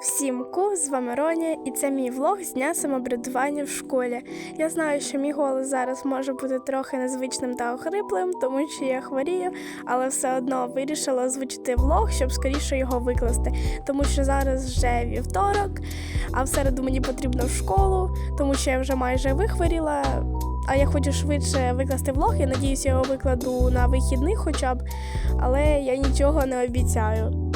Всім ку, з вами Роня, і це мій влог з дня самоврядування в школі. Я знаю, що мій голос зараз може бути трохи незвичним та охриплим, тому що я хворію, але все одно вирішила озвучити влог, щоб скоріше його викласти. Тому що зараз вже вівторок, а в середу мені потрібно в школу, тому що я вже майже вихворіла. А я хочу швидше викласти влог. Я надіюсь, я його викладу на вихідних хоча б, але я нічого не обіцяю.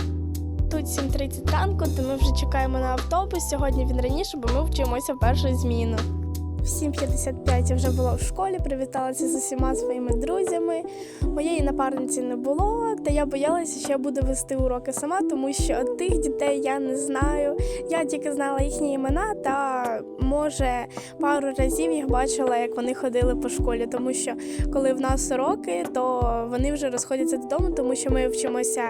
Тут 7.30 ранку, то ми вже чекаємо на автобус. Сьогодні він раніше, бо ми вчимося в першу зміну. В 7.55 я вже була в школі, привіталася з усіма своїми друзями. Моєї напарниці не було, та я боялася, що я буду вести уроки сама, тому що тих дітей я не знаю. Я тільки знала їхні імена та може пару разів їх бачила, як вони ходили по школі, тому що коли в нас уроки, то вони вже розходяться додому, тому що ми вчимося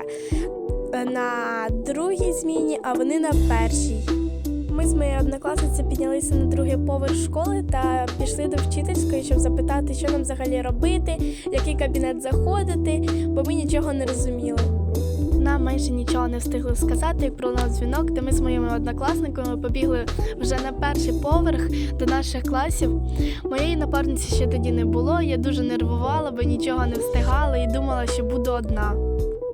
на другій зміні, а вони на першій. Ми з моєю однокласницею піднялися на другий поверх школи та пішли до вчительської, щоб запитати, що нам взагалі робити, в який кабінет заходити, бо ми нічого не розуміли. Нам майже нічого не встигли сказати, як пролунав дзвінок, та ми з моїми однокласниками побігли вже на перший поверх до наших класів. Моєї напарниці ще тоді не було. Я дуже нервувала, бо нічого не встигала і думала, що буду одна.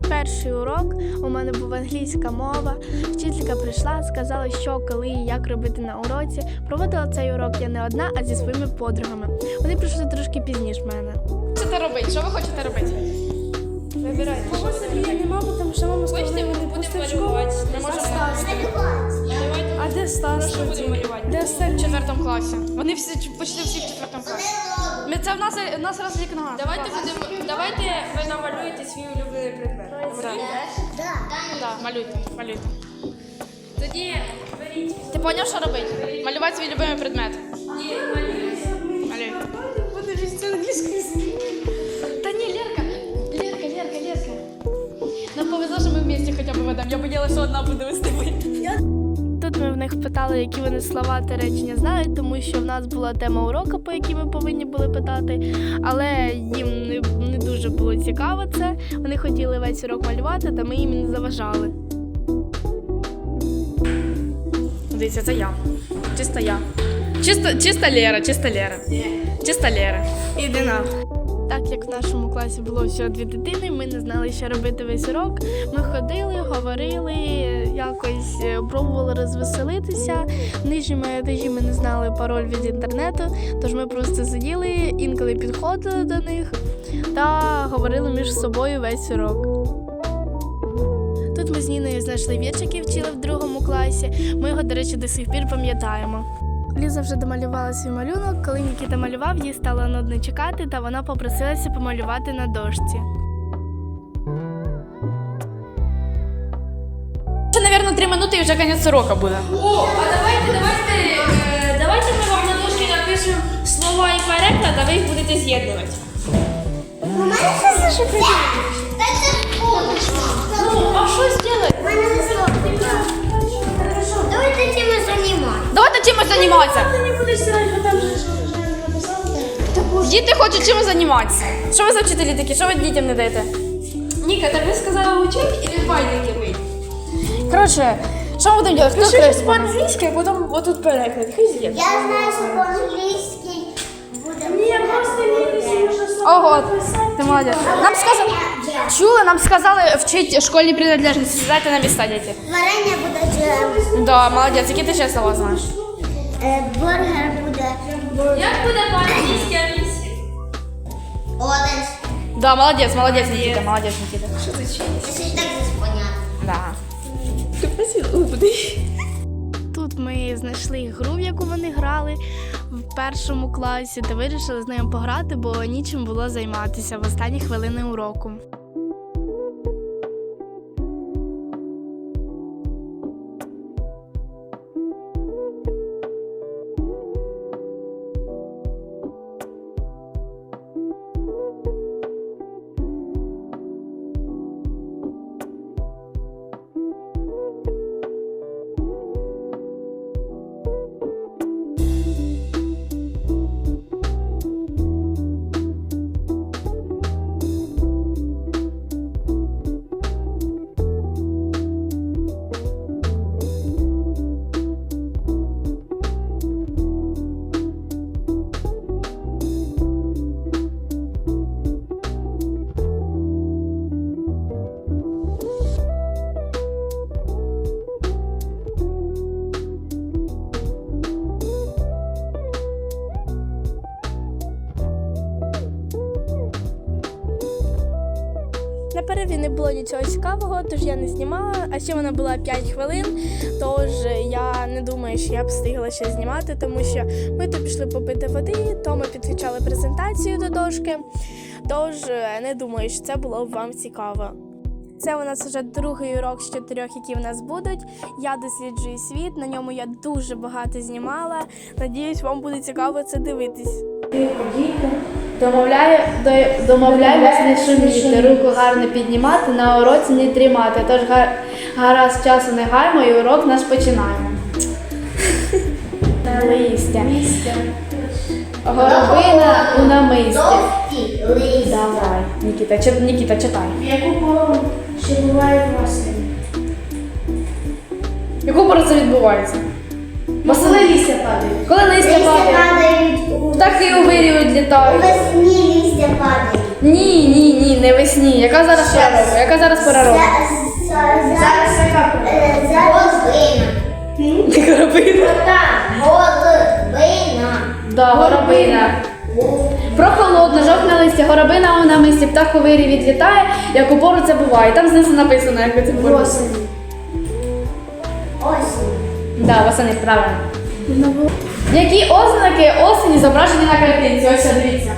Перший урок у мене був англійська мова. Вчителька прийшла, сказала, що коли і як робити на уроці. Проводила цей урок я не одна, а зі своїми подругами. Вони прийшли трошки пізніше мене. хочете робити? Що ви хочете робити? Вибирайте. Мого Сергія нема, бо там ще мама Хочете, ми будемо малювати. Ми можемо Давайте. А де Стас? Що будемо малювати? Де В четвертому класі. Вони всі ч- почти всі в четвертому класі. Ми це в нас в нас раз вікна. Давайте будемо. Давайте ви намалюєте свій улюблений предмет. Так. Так, малюйте, малюйте. Тоді беріть. Ти поняв, що робити? Малювати свій любимий предмет. Ні, малюй. Подивись, це англійською Та ні, Лерка, Лерка, Лерка, Лерка. Нам повезло, що ми вместе хоча б ведемо. Я боялася, що одна буде вести. Ми в них питали, які вони слова та речення знають, тому що в нас була тема уроку, по якій ми повинні були питати, але їм не, не дуже було цікаво це. Вони хотіли весь урок малювати, та ми їм не заважали. Дивіться, це я. Чисто я. Чисто, чисто Лера, чисто Лера. Чисто Лера. Іди на. Так як в нашому класі було всього дві дитини, ми не знали, що робити весь урок. Ми ходили, говорили, якось е, пробували розвеселитися. В нижньому етажі ми не знали пароль від інтернету, тож ми просто сиділи, інколи підходили до них та говорили між собою весь урок. Тут ми з Ніною знайшли вірш, який вчили в другому класі. Ми його, до речі, до сих пір пам'ятаємо. Ліза вже домалювала свій малюнок. Коли Нікіта малював, їй стало нудно чекати, та вона попросилася помалювати на дошці. Ще, мабуть, три минути і вже кінець уроку буде. О, а давайте, давайте, е, давайте ми вам на дошки напишемо слова і переклад, а ви їх будете з'єднувати. Ну, а що зробити? Давайте тему занимать. Давайте чимось займатися. Діти хочуть чимось займатися. Що ви за вчителі такі? Що ви дітям не даєте? Ніка, так ви сказали учеб і байники ви. Коротше, що ми будемо робити? Хто Щось скаже? по-англійськи, а потім отут переклад. Хай з'єднує. Я знаю, що по-англійськи буде. Ні, просто Ого, ти молодець. Нам сказали, чули, нам сказали вчити школьні принадлежності. Сідайте на місця, діти. Варення буде джем. Да, молодець. Які ти ще слова знаєш? Е, Бургер буде. Як буде по-англійськи англійськи? Оранж. Да, молодець, молодець, Нікіта, молодець, Нікіта. Це ж і так здесь понятно. Да. Тут ми знайшли гру, в яку вони грали в першому класі, та вирішили з ними пограти, бо нічим було займатися в останні хвилини уроку. Я не знімала. А ще вона була 5 хвилин. Тож я не думаю, що я б встигла ще знімати, тому що ми то пішли попити води, то ми підключали презентацію до дошки. Тож е, не думаю, що це було б вам цікаво. Це у нас вже другий урок з чотирьох, які в нас будуть. Я досліджую світ. На ньому я дуже багато знімала. Надіюсь, вам буде цікаво це дивитись. Домовляю, до- домовляємось не шуміти, руку гарно піднімати, на уроці не тримати. Тож га- гаразд часу не гаймо і урок наш починаємо. Листя. Горобина у намисті. Давай, Нікіта, чит- Нікіта, читай. Яку пору ще бувають восени? Яку пору це відбувається? Коли листя падають. Коли листя падають у Птахи у вирі відлітають. весні листя падають. Ні, ні, ні, не весні. Яка зараз пора року? Яка зараз пора року? Зараз яка Горобина. Горобина. Так, горобина. Да, горобина. Прохолодно, жовтне листя, горобина у намисті, птах у вирі відлітає, як у пору це буває. Там знизу написано, як це пору. Да, восени, правильно. Які ознаки осені зображені на картинці? Ось дивіться.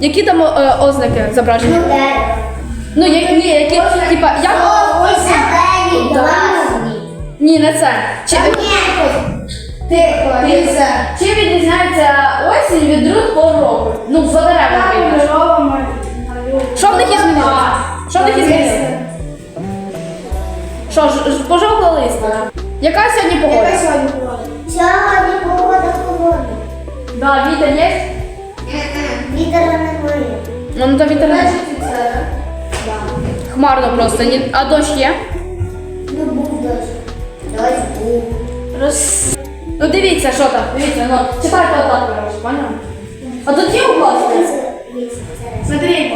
Які там е, ознаки зображені? Дерево. Ну, я, ні, які, типа, як... Ні, не це. Чи, Тихо, Дивіться, Чим відрізняється осінь від других пор року? Ну, за деревами Що в них і змінилося? Що в них і змінилося? Що, ж, ж- пожовкло листя? Яка сьогодні погода? Яка сьогодні погода? Сьогодні погода холодна. Да, вітер є? Вітера немає. Ну, ну то вітер не. Хмарно просто. Ні... А дощ є? Ну був дощ. Дощ був. Роз... Ну дивіться, що там, дивіться, ну, читайте отак, коротше, поняв? А тут є укласти? Смотри,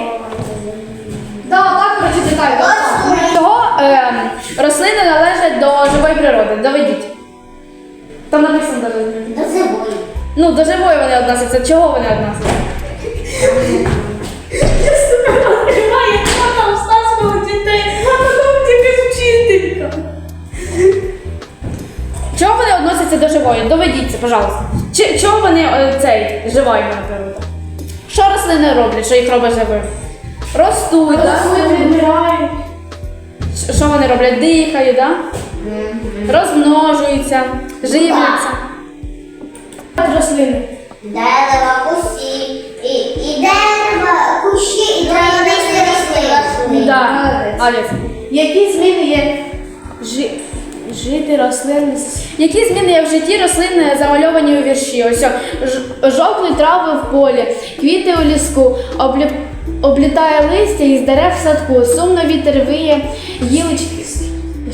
Да, так, коротше, читайте. Чого ем, рослини належать до живої природи? Доведіть. Там написано даже. До зимою. Ну, до живої вони відносяться. Чого вони відносяться? Немає, хто там стаскував дітей, а потім тільки вчителька. Чого вони відносяться до живої? Доведіться, пожалуйста. Чи, чого вони е, цей живої вона природа? Що рослини роблять, що їх робить живим? Ростуть, да? Вибирають. Ш- Що вони роблять? Дихають, да? розмножуються, живляться. Рослини. Дерева, кусі. І, і дерева, кущі, і травянисті рослини. Да. Аліс. Які зміни є жи... жити рослин Які зміни є в житті рослин замальовані у вірші? Ось ж- жовтні трави в полі, квіти у ліску, облі... облітає листя із дерев в садку, сумно вітер виє, гілочки.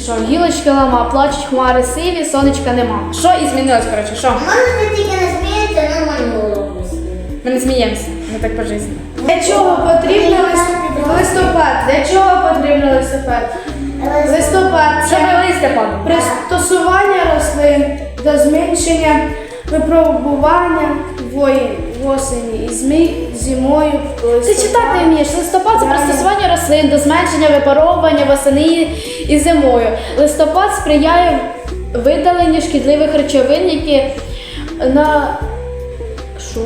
Що, гілочки лама, плачуть хмари сиві, сонечка нема. Що і змінилось, коротше, що? Можете тільки не сміятися, але минулого. Ми не зміємося, ми так по житті. Для чого потрібен листопад? Для чого потрібен листопад? Листопад це листя падало. пристосування рослин до зменшення випробування в осені і змі зимою. Ти читати вмієш. Листопад це пристосування рослин до зменшення випаровування восени і зимою. Листопад сприяє видаленню шкідливих речовин, які на що?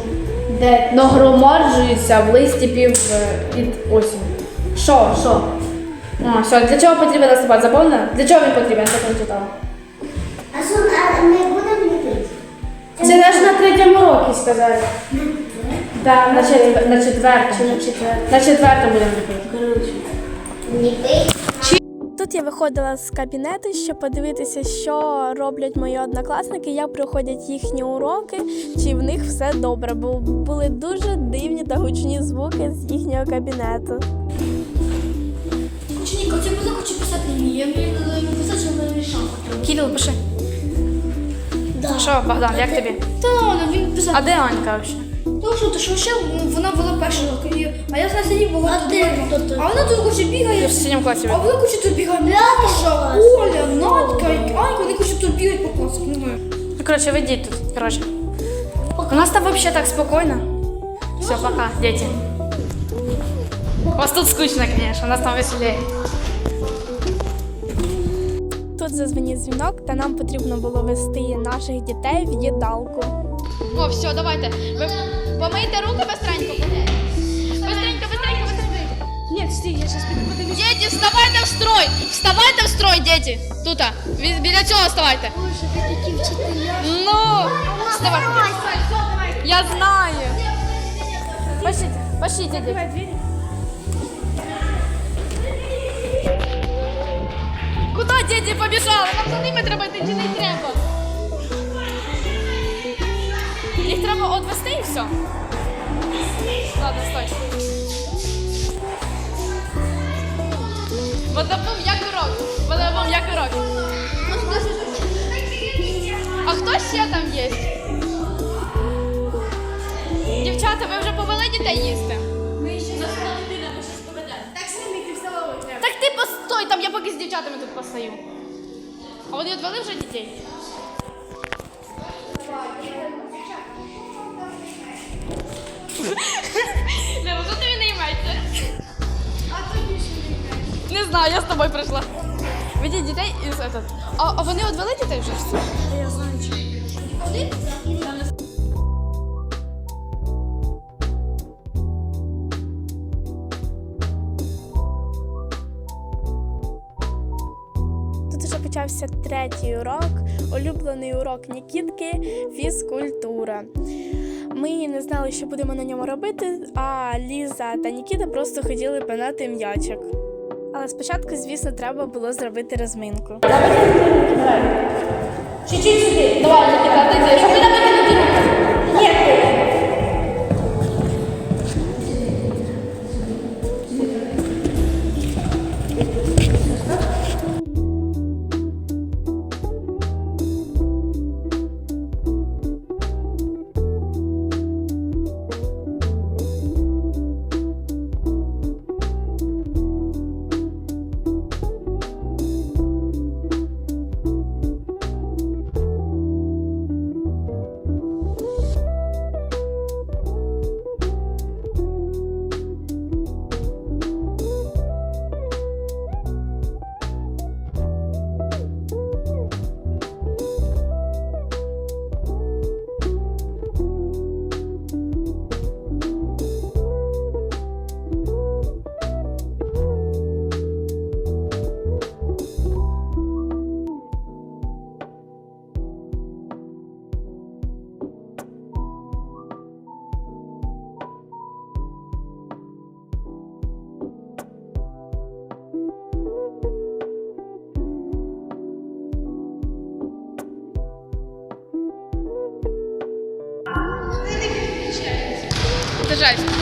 Де? нагромаджуються в листі пів під осінь. Що? Що? А, що, для чого потрібен листопад? Заповнено? Для чого він потрібен? Я не читала. А що, а ми будемо ліпити? Це ж на третьому році сказали. Так, на, четвер... на четвертому. На четвер. На четвертому будемо ліпити. Ліпити. Тут я виходила з кабінету, щоб подивитися, що роблять мої однокласники, як проходять їхні уроки, чи в них все добре, бо були дуже дивні та гучні звуки з їхнього кабінету. Ученик, а тебе хочу писати ім'я? Я мені писати, що не рішав. Кирил, пиши. Да. Що, Богдан, як тобі? Та він писав. А де Анька взагалі? Ну що, то що ще вона була перша років, а я сидів багато. А ти А вона тут хоче Я бігає. в синьому класі. А вона хоче тут бігає. Ляша, Оля, Надька, Анька, вони хочуть тут бігати по класу. Не знаю. Ну, короче, ведіть тут, короче. У нас там вообще так спокойно. Все, пока, дети. У вас тут скучно, конечно, у нас там веселее. зазвонив дзвінок, та нам потрібно було вести наших дітей в їдалку. О, все, давайте. Ви помийте руки быстренько. Быстренько, быстренько, быстренько. Нет, стій, я сейчас піду подивлюсь. Дети, вставайте в строй! Вставайте в строй, дети! Тут, бі- біля цього вставайте. Ну, вставай. Я знаю. Пошлите, пошлите, дети. Куда дети побіжали? Нам за ними треба йти, не треба. Їх треба відвести і все. Ладно, стой. Водопом як урок. Водопом як урок. А хто ще там є? Дівчата, ви вже повели дітей їсти? Так ти постой, там я поки з дівчатами тут постою. А вони відвели вже дітей? Не, ну тобі не йметься. А тобі що не Не знаю, я з тобою прийшла. Ведіть дітей і з этот. А, а вони відвели дітей вже? Я знаю. Тут вже почався третій урок, улюблений урок Нікітки фізкультура. Ми не знали, що будемо на ньому робити, а Ліза та Нікіта просто хотіли пинати м'ячик. Але спочатку, звісно, треба було зробити розминку. Чуть-чуть сюди. Давай, Нікіта, ти. Ні, Держать. Thank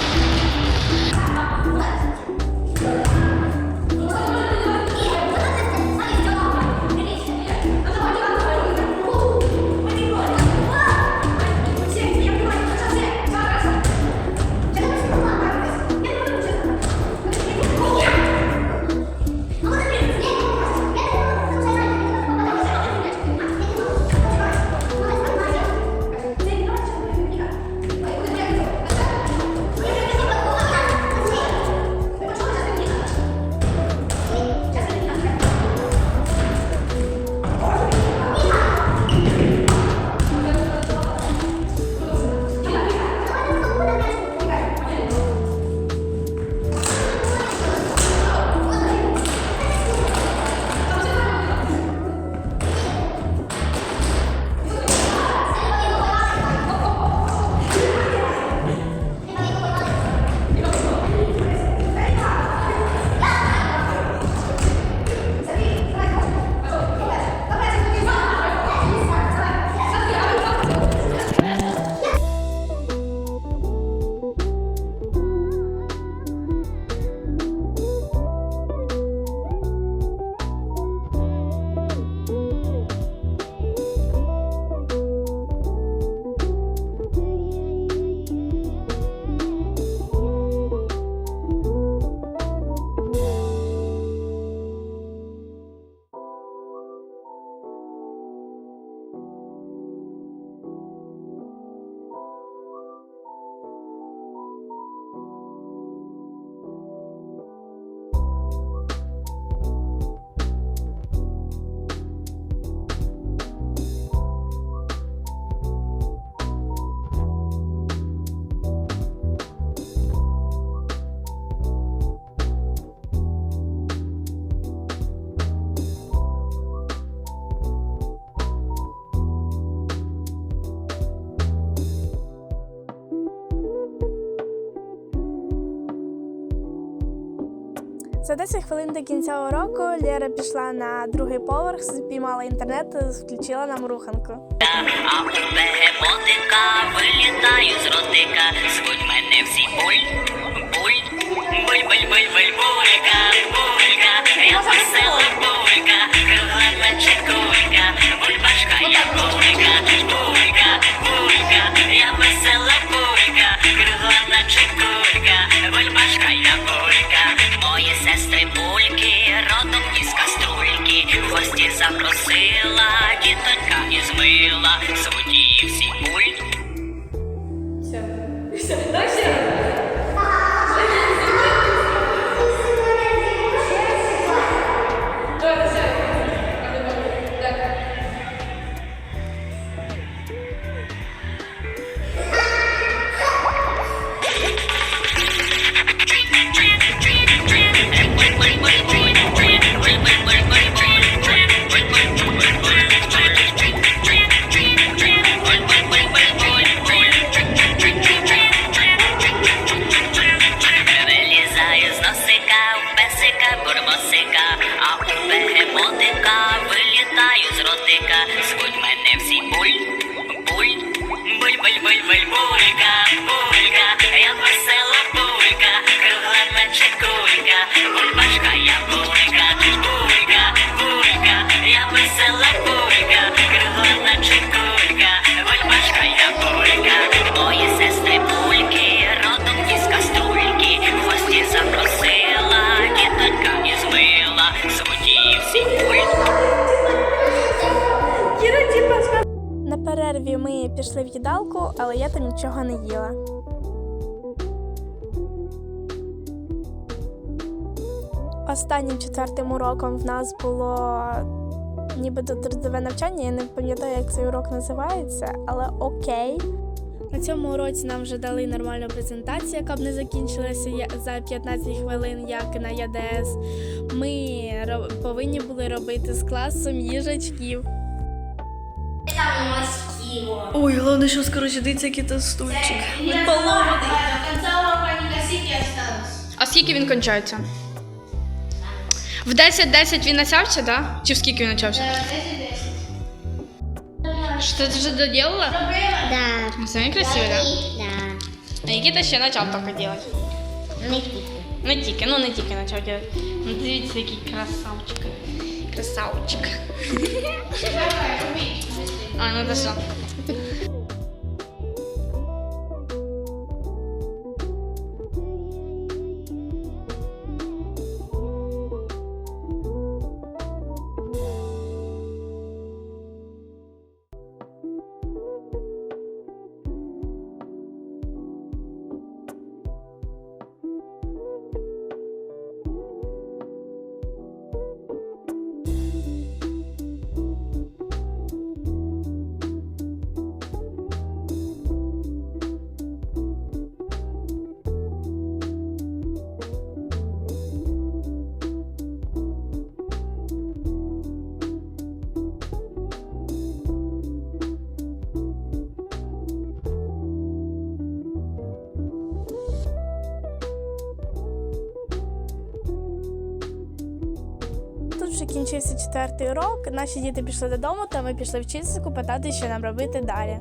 За 10 хвилин до кінця уроку Лєра пішла на другий поверх, спіймала інтернет, включила нам руханку. А у бегемотика вилітаю з ротика. Звуть мене всі буль, буль, буль, буль, буль, буль, булька, булька, я весела булька, крилата чекулька, бульбашка, я булька, булька, булька, я весела буль, буль, але я там нічого не їла. Останнім четвертим уроком в нас було нібито трудове навчання. Я не пам'ятаю, як цей урок називається, але окей. На цьому уроці нам вже дали нормальну презентацію, яка б не закінчилася за 15 хвилин, як на ЯДС. Ми ро- повинні були робити з класом їжачків. Ой, головне, що коротше, дивіться, який то стульчик. А скільки він кончається? В 10-10 він начався, да? Чи в скільки він начався? Що ти вже доділила? Да. Самі красиві, да? Да. А які ти ще почав тільки робити? Не тільки. Не тільки, ну не тільки почав робити. Ну дивіться, який красавчик. Красавчик. А, ну то що? Вже кінчився четвертий урок. Наші діти пішли додому, та ми пішли вчительську питати, що нам робити далі.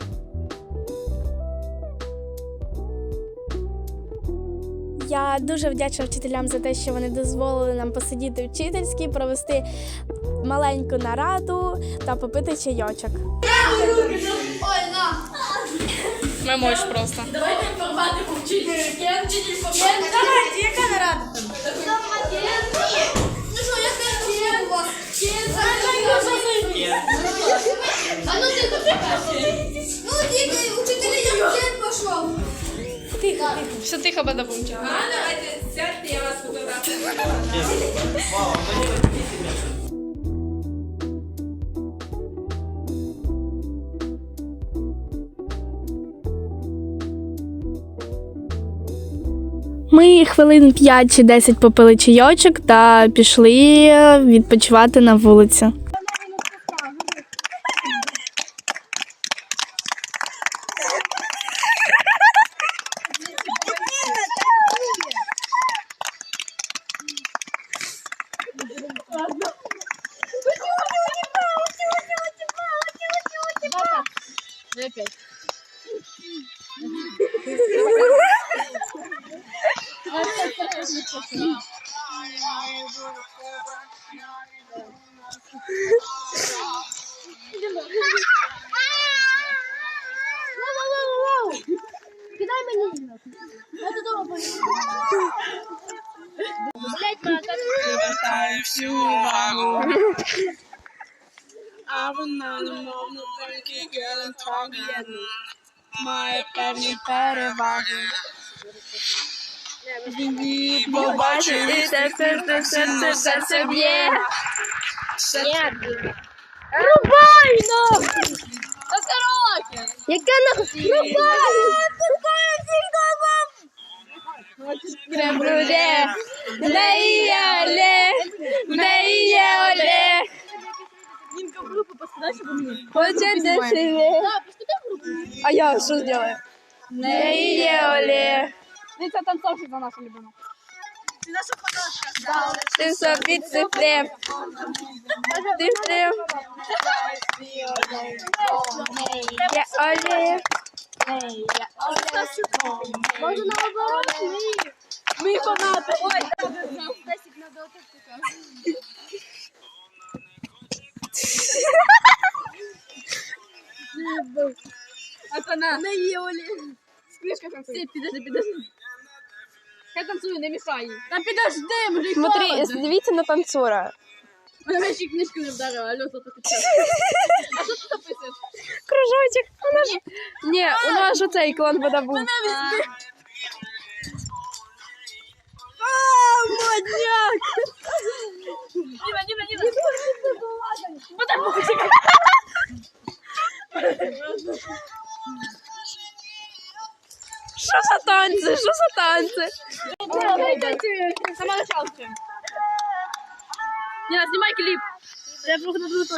Я дуже вдячна вчителям за те, що вони дозволили нам посидіти вчительській, провести маленьку нараду та попити чайочок. Ми можеш просто. А ну ти Ну, тільки учителі, я вчитель пішов. Все тихо, бадабумчик. Ми хвилин 5 чи 10 попили чайочок та пішли відпочивати на вулиці. Привертаю всю увагу. А вона немовно тільки гелентроген. Має певні переваги. Він побачив і серце, серце, серце б'є. Рубай нахуй! Та короче! Яке нахуй? Рубай! Крембруде, неє оле, неє оле. Дінка в групу посадай, щоб мені. Хочете живе. А я що зроблю? Неє оле. Ти це танцовщик за нашу любимо. Ти собі цифрив. Цифрив. Я оле. Може наоборот? Ми фанати. Ой. Атана. Не є Олі. Скришка танцює. Підожди, підожди. Я танцюю, не мішай. Та підожди, вже Смотри, дивіться на танцора. Мене ще книжку не вдарила, алло, що ти? А що ти записуєш? Кружочок. Вона ж... Ні, у нас же цей клан вода був. Ніна, Ніна, Ніна. Потому що Що за танці? Що за танці? Сама началка. Ніна, знімай кліп.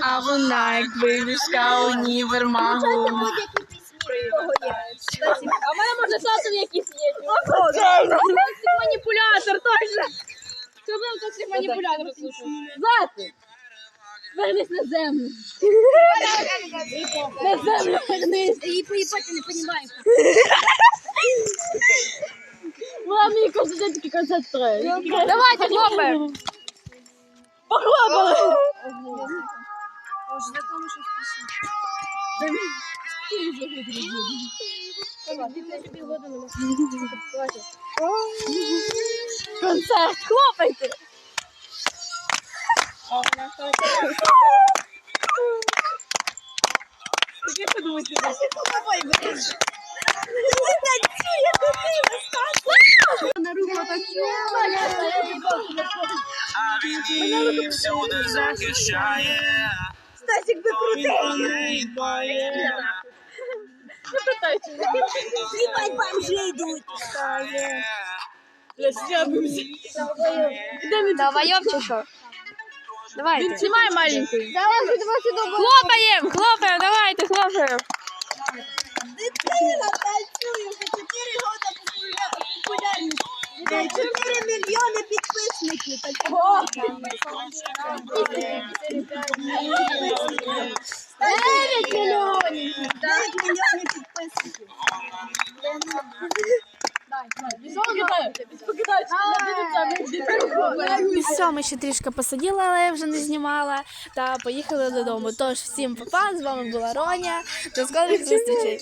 А вона як вивіска універмагу. А в мене може сатом якийсь є. Токсик маніпулятор, точно. Це був токсик маніпулятор. Зати. Вернись на землю. На землю вернись. Її поїбати не понімаємо. Вона мені кожен день такі концерт строїть. Давайте, хлопаємо. Похлопали. Концерт, хлопайте. А він її всюди захищає. Стасік би крутий. Він про неї дбає. Хіба бомжі йдуть. Давай, чи що? Давайте. Знімай маленькую. Хлопаємо, хлопаємо, давайте, хлопаємо. Дитина танцює вже 4 роки Популярність. 4 мільйони підписників. Дев'ять мільйонів. 9 мільйонів підписників. Все, ми ще трішки посиділи, але я вже не знімала. Та поїхали додому. Тож всім па-па, з вами була Роня. До скорих зустрічей.